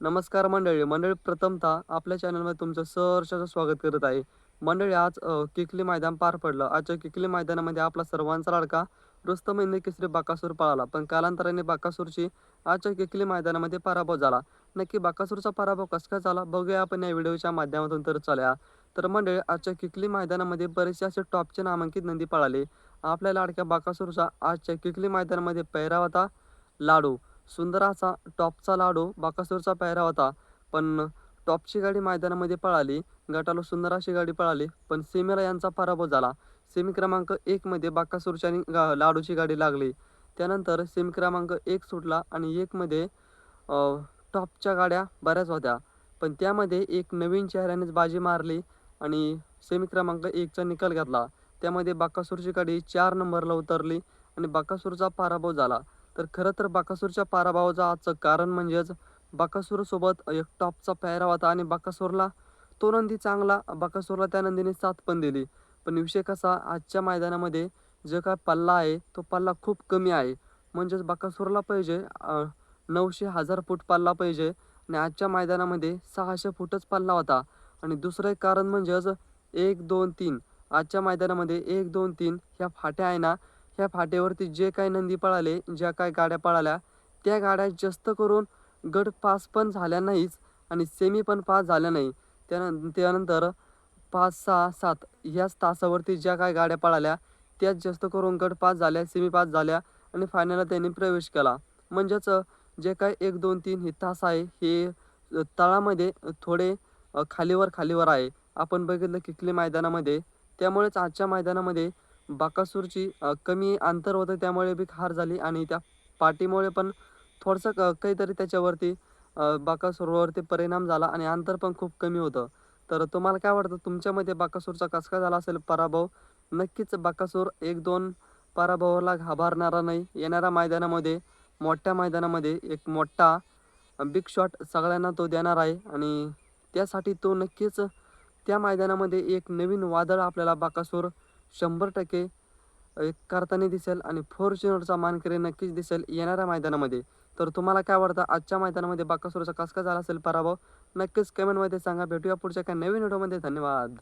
नमस्कार मंडळी. मंडळी प्रथमतः आपल्या चॅनलमध्ये तुमचं सहर्षाचं स्वागत करत आहे. मंडळी आज किकली मैदान पार पडलं. आजच्या किकली मैदानामध्ये आपला सर्वांचा लाडका रुस्तम इंदी केसरी बाकासूर पळाला. पण कालांतराने बाकासूरची आजच्या किकली मैदानामध्ये पराभव झाला. नक्की बाकासूरचा पराभव कसा काय झाला? बघूया आपण या व्हिडिओच्या माध्यमातून तर चालूया तर मंडळी आजच्या किकली मैदानामध्ये बरेचसे असे टॉपचे नामांकित नंदी पळाले. आपल्या लाडक्या बाकासूरचा आजच्या किकली मैदानामध्ये पैरा होता लाडू. सुंदर असा टॉपचा लाडू बाकासूरचा पायरा होता. पण टॉपची गाडी मैदानामध्ये पळाली गटाला सुंदर अशी गाडी पळाली पण सेमीला यांचा पराभव झाला. सेमी क्रमांक एकमध्ये बाकासूरच्या आणि गा- लाडूची गाडी लागली. त्यानंतर सेमी क्रमांक एक सुटला आणि एकमध्ये टॉपच्या गाड्या बऱ्याच होत्या. पण त्यामध्ये एक नवीन चेहऱ्यानेच बाजी मारली आणि सेमी क्रमांक एकचा निकाल घेतला. त्यामध्ये बाकासूरची गाडी चार नंबरला उतरली आणि बाकासूरचा पराभव झाला. तर खरं तर बाकासूरच्या पराभवाचं आजचं कारण म्हणजेच बाकासूरसोबत एक टॉपचा पायरा होता आणि बाकासूरला तो नंदी चांगला बाकासूरला त्या नंदीने साथ पण दिली. पण विषय कसा आजच्या मैदानामध्ये जो काय पल्ला आहे तो पल्ला खूप कमी आहे. म्हणजेच बाकासूरला पाहिजे नऊशे हजार फूट पल्ला पाहिजे आणि आजच्या मैदानामध्ये सहाशे फूटच पल्ला होता. आणि दुसरं एक कारण म्हणजेच एक दोन तीन आजच्या मैदानामध्ये एक दोन तीन ह्या फाट्या आहे ना ह्या फाट्यावरती जे काही नंदी पळाले ज्या काही गाड्या पळाल्या त्या गाड्या जास्त करून गट पास पण झाल्या नाहीच आणि सेमी पण पास झाल्या नाही. त्यानं त्यानंतर पाच सहा सात ह्याच तासावरती ज्या काही गाड्या पळाल्या त्याच जास्त करून गट पास झाल्या सेमी पास झाल्या आणि फायनलला त्यांनी प्रवेश केला. म्हणजेच जे काय एक दोन तीन हे तास आहे हे तळामध्ये थोडे खालीवर खालीवर आहे. आपण बघितलं किकली मैदानामध्ये त्यामुळेच आजच्या मैदानामध्ये बाकासूरची कमी अंतर होतं त्यामुळे बी हार झाली. आणि त्या पाठीमुळे पण थोडंसं क काहीतरी त्याच्यावरती बाकासूरवरती परिणाम झाला आणि अंतर पण खूप कमी होतं. तर तुम्हाला काय वाटतं? तुमच्यामध्ये बाकासूरचा कसका झाला असेल पराभव? नक्कीच बाकासूर एक दोन पराभवाला घाबरणारा नाही. येणाऱ्या मैदानामध्ये मोठ्या मैदानामध्ये एक मोठा बिग शॉट सगळ्यांना तो देणार आहे. आणि त्यासाठी तो नक्कीच त्या मैदानामध्ये एक नवीन वादळ आपल्याला बाकासूर शंभर टक्के एक करताना दिसेल आणि फॉर्च्युनरचा मानकरी नक्कीच दिसेल येणाऱ्या मैदानामध्ये. तर तुम्हाला काय वाटतं? आजच्या मैदानामध्ये बाकासुरचा कस झाला असेल पराभव? नक्कीच कमेंटमध्ये सांगा. भेटूया पुढच्या काही नवीन व्हिडिओमध्ये धन्यवाद.